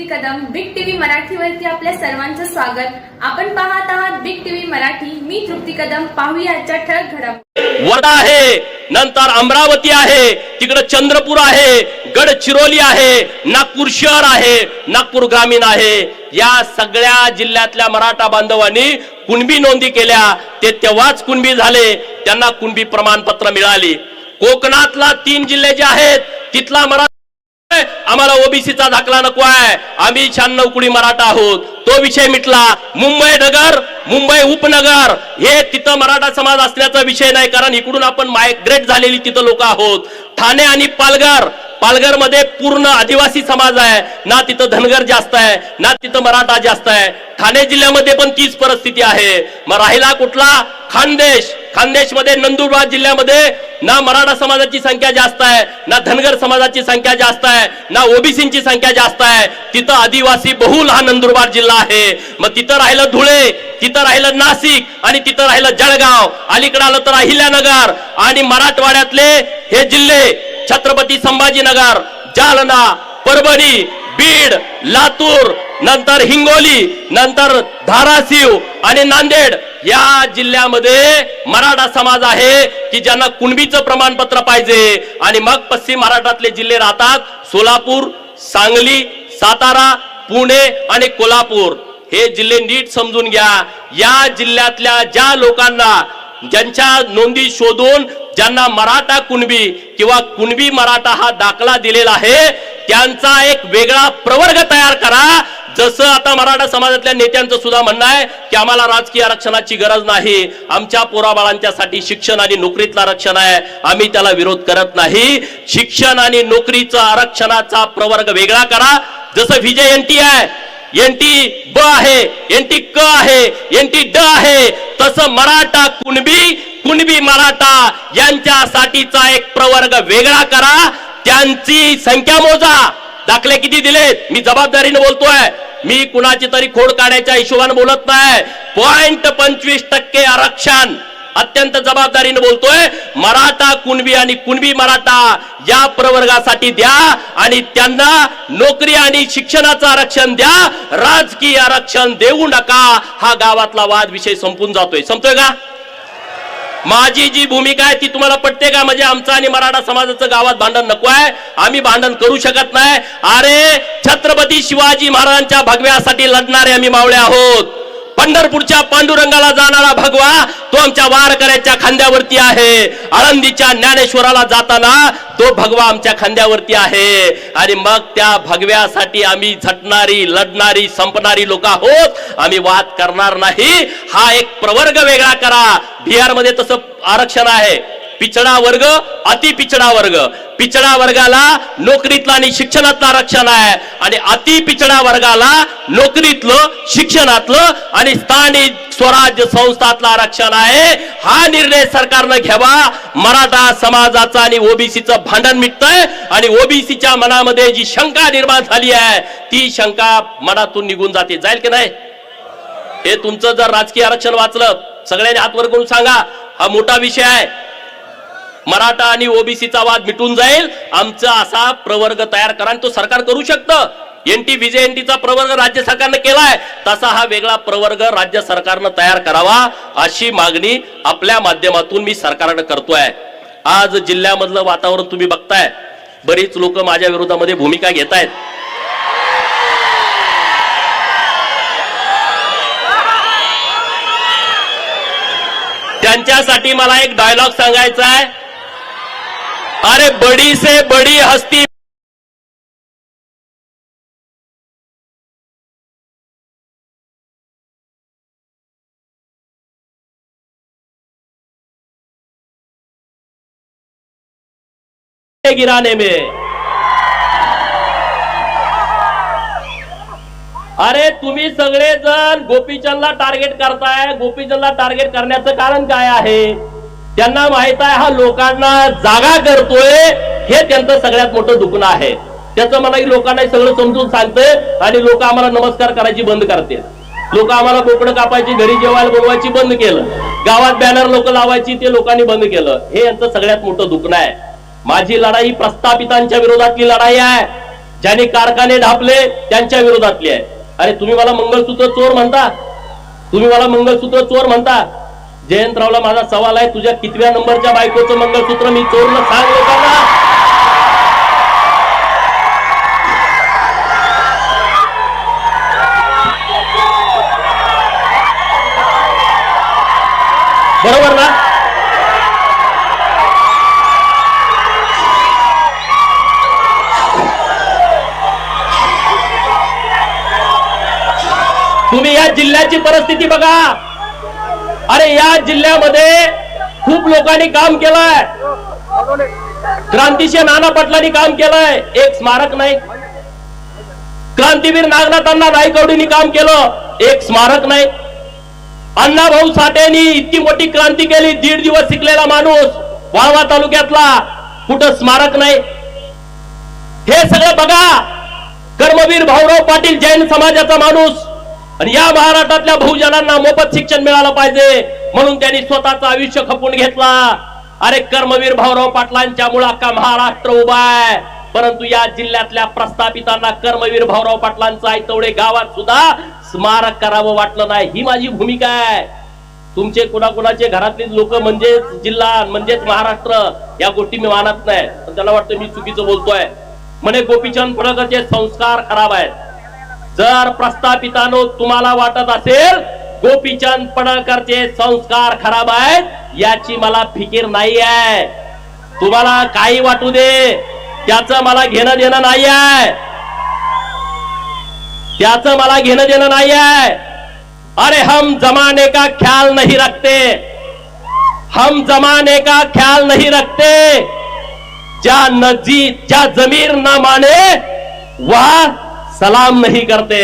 तृप्ती Kadam big TV मराठीवरती आपल्या सर्वांचं स्वागत. आपण पाहत आहात बिग टीव्ही मराठी. मी तृप्ती कदम. पाहूया आजच्या ठळक घडामोडी. वडा आहे नंतर अमरावती आहे तिकडे चंद्रपूर आहे गडचिरोली आहे नागपूर शहर आहे नागपूर ग्रामीण आहे. या सगळ्या जिल्ह्यातल्या मराठा बांधवांनी कुणबी नोंदी केल्या ते तेव्हाच कुणबी झाले त्यांना कुणबी प्रमाणपत्र मिळाली. कोकणातला तीन जिल्हे जे आहेत तिथला मराठा आम्हाला ओबीसीचा दाखला नको आहे. आम्ही शहाण्णव कुडी मराठा आहोत. तो विषय मिटला. मुंबई नगर मुंबई उपनगर हे तिथं मराठा समाज असल्याचा विषय नाही कारण इकडून आपण मायग्रेट झालेली तिथं लोक आहोत. ठाणे आणि पालघर पालघरमध्ये पूर्ण आदिवासी समाज आहे. ना तिथं धनगर जास्त आहे ना तिथं मराठा जास्त आहे. ठाणे जिल्ह्यामध्ये पण तीच परिस्थिती आहे. मग राहिला कुठला? खानदेश. खानदेशमध्ये नंदुरबार जिल्ह्यामध्ये ना मराठा समाजाची संख्या जास्त आहे ना धनगर समाजाची संख्या जास्त आहे ना ओबीसीची संख्या जास्त आहे. तिथं आदिवासी बहुल हा नंदुरबार जिल्हा आहे. मग तिथं राहिलं धुळे तिथं राहिलं नाशिक आणि तिथं राहिलं जळगाव. अलीकडे आलं तर अहिल्यानगर आणि मराठवाड्यातले हे जिल्हे छत्रपती संभाजीनगर जालना परभणी बीड लातूर नंतर हिंगोली नंतर धाराशिव आणि नांदेड. या जिल्ह्यामध्ये मराठा समाज आहे की ज्यांना कुणबीचं प्रमाणपत्र पाहिजे. आणि मग पश्चिम महाराष्ट्रातले जिल्हे राहतात सोलापूर सांगली सातारा पुणे आणि कोल्हापूर. हे जिल्हे नीट समजून घ्या. या जिल्ह्यातल्या ज्या लोकांना ज्यांच्या नोंदी शोधून ज्यांना मराठा कुणबी किंवा कुणबी मराठा हा दाखला दिलेला आहे त्यांचा एक वेगळा प्रवर्ग तयार करा. जसं आता मराठा समाजातल्या नेत्यांचं सुद्धा म्हणणं आहे की आम्हाला राजकीय आरक्षणाची गरज नाही. आमच्या पोराबाळांच्यासाठी शिक्षण आणि नोकरीतलं आरक्षण आहे. आम्ही त्याला विरोध करत नाही. शिक्षण आणि नोकरीचं आरक्षणाचा प्रवर्ग वेगळा करा. जसं विजय एनटी आहे एनटी ब आहे एनटी क आहे एनटी ड आहे तसं मराठा कुणबी कुणबी मराठा यांच्यासाठीचा एक प्रवर्ग वेगळा करा. त्यांची संख्या मोजा. दाखले किती दिलेत? मी जबाबदारीने बोलतोय. मी कुणाची तरी खोड काढायच्या हिशोबाने बोलत नाही. पॉइंट पंचवीस टक्के आरक्षण. अत्यंत जबाबदारीने बोलतोय. मराठा कुणबी आणि कुणबी मराठा या प्रवर्गासाठी द्या आणि त्यांना नोकरी आणि शिक्षणाचं आरक्षण द्या. राजकीय आरक्षण देऊ नका. हा गावातला वाद विषय संपून जातोय. संपतोय का? माझी जी भूमिका आहे ती तुम्हाला पटते का? म्हणजे आमचं आणि मराठा समाजाचं गावात भांडण नको आहे. आम्ही भांडण करू शकत नाही. अरे छत्रपती शिवाजी महाराजांच्या भगव्यासाठी लढणारे आम्ही मावळे आहोत. पंढरपूरच्या पांडुरंगाला जाणारा भगवा तो आमच्या वारकऱ्याच्या खांद्यावरती आहे. आळंदीच्या ज्ञानेश्वराला जाताना तो भगवा आमच्या खांद्यावरती आहे. आणि मग त्या भगव्यासाठी आम्ही झटणारी लढणारी संपणारी लोक आहोत. आम्ही वाद करणार नाही. हा एक प्रवर्ग वेगळा करा. बिहारमध्ये तसं आरक्षण आहे. पिछडा वर्ग अति पिछडा वर्ग. पिछडा वर्गाला नोकरीतलं आणि शिक्षणातलं आरक्षण आहे. आणि अति पिछडा वर्गाला नोकरीतलं शिक्षणातलं आणि स्थानिक स्वराज्य संस्थातलं आरक्षण आहे. हा निर्णय सरकारनं घ्यावा. मराठा समाजाचं आणि ओबीसीचं भांडण मिटतंय. आणि ओबीसीच्या मनामध्ये जी शंका निर्माण झाली आहे ती शंका मनातून निघून जाते. जाईल की नाही? हे तुमचं जर राजकीय आरक्षण वाचलं सगळ्यांनी हात वर करून सांगा. हा मोठा विषय आहे. मराठा आणि ओबीसीचा वाद मिटून जाईल. आमचा असा प्रवर्ग तयार करा आणि तो सरकार करू शकतं. एनटी विजय एनटीचा प्रवर्ग राज्य सरकारनं केलाय. तसा हा वेगळा प्रवर्ग राज्य सरकारनं तयार करावा अशी मागणी आपल्या माध्यमातून मी सरकारनं करतोय. आज जिल्ह्यामधलं वातावरण तुम्ही बघताय. बरीच लोक माझ्या विरोधामध्ये भूमिका घेत आहेत त्यांच्यासाठी मला एक डायलॉग सांगायचा आहे अरे बडी से बडी हस्ती। गिराने में। अरे तुम्ही सगळेजण गोपीचंदला टार्गेट करताय. गोपीचंदला टार्गेट करण्याचं कारण काय आहे? त्यांना माहीत आहे हा लोकांना जागा करतोय हे त्यांचं सगळ्यात मोठं दुखणं आहे. त्याचं मला लोकांना सगळं समजून सांगतंय आणि लोक आम्हाला नमस्कार करायची बंद करते लोक आम्हाला बोकडं कापायची घरी जेवायला बोलवायची बंद केलं. गावात बॅनर लोक लावायची ते लोकांनी बंद केलं. हे यांचं सगळ्यात मोठं दुखणं आहे. माझी लढाई प्रस्थापितांच्या विरोधातली लढाई आहे. ज्यांनी कारखाने ढापले त्यांच्या विरोधातली आहे. अरे तुम्ही मला मंगळसूत्र चोर म्हणता? तुम्ही मला मंगळसूत्र चोर म्हणता? जयंतरावला माझा सवाल आहे तुझ्या कितव्या नंबरच्या बायकोचं मंगळसूत्र मी चोरलं सांग लोकांना. बरोबर ना? तुम्ही या जिल्ह्याची परिस्थिती बघा. अरे या जिल्ह्यामध्ये खूप लोकांनी काम केलंय. क्रांतीशी नाना पाटलांनी काम केलंय. एक स्मारक नाही. क्रांतीवीर नागनाथांना नाईकवडींनी काम केलं. एक स्मारक नाही. अण्णाभाऊ साठेनी इतकी मोठी क्रांती केली. दीड दिवस शिकलेला माणूस वाळवा तालुक्यातला. कुठं स्मारक नाही. हे सगळं बघा. कर्मवीर भाऊराव पाटील जैन समाजाचा माणूस. आणि या महाराष्ट्रातल्या बहुजनांना मोफत शिक्षण मिळालं पाहिजे. म्हणून त्यांनी स्वतःचं आयुष्य खपून घेतला. अरे कर्मवीर भाऊराव पाटलांच्या मुळे अख्खा महाराष्ट्र उभा आहे? परंतु या जिल्ह्यातल्या प्रस्थापितांना कर्मवीर भाऊराव पाटलांचं आयतवडे गावात सुद्धा स्मारक करावं वाटलं नाही. ही माझी भूमिका आहे. तुमचे कुणाकुणाचे घरातले लोक म्हणजेच जिल्हा म्हणजेच महाराष्ट्र या गोष्टी मी मानत नाही. पण त्याला वाटतं मी चुकीचं बोलतोय. म्हणे गोपीचंद फडकरचे संस्कार खराब आहेत. जर प्रस्थापितानो तुम्हाला वाटत असेल गोपीचंद पडळकरचे संस्कार खराब आहेत याची मला फिकीर नाही आहे तुम्हाला काही वाटू दे त्याचं मला घेणं देणं नाही आहे त्याचं मला घेणं देणं नाही आहे अरे हम जमाने का ख्याल नहीं रखते. हम जमाने का ख्याल नहीं रखते. ज्या नजी ज्या जमीर न माने वह सलाम नहीं करते।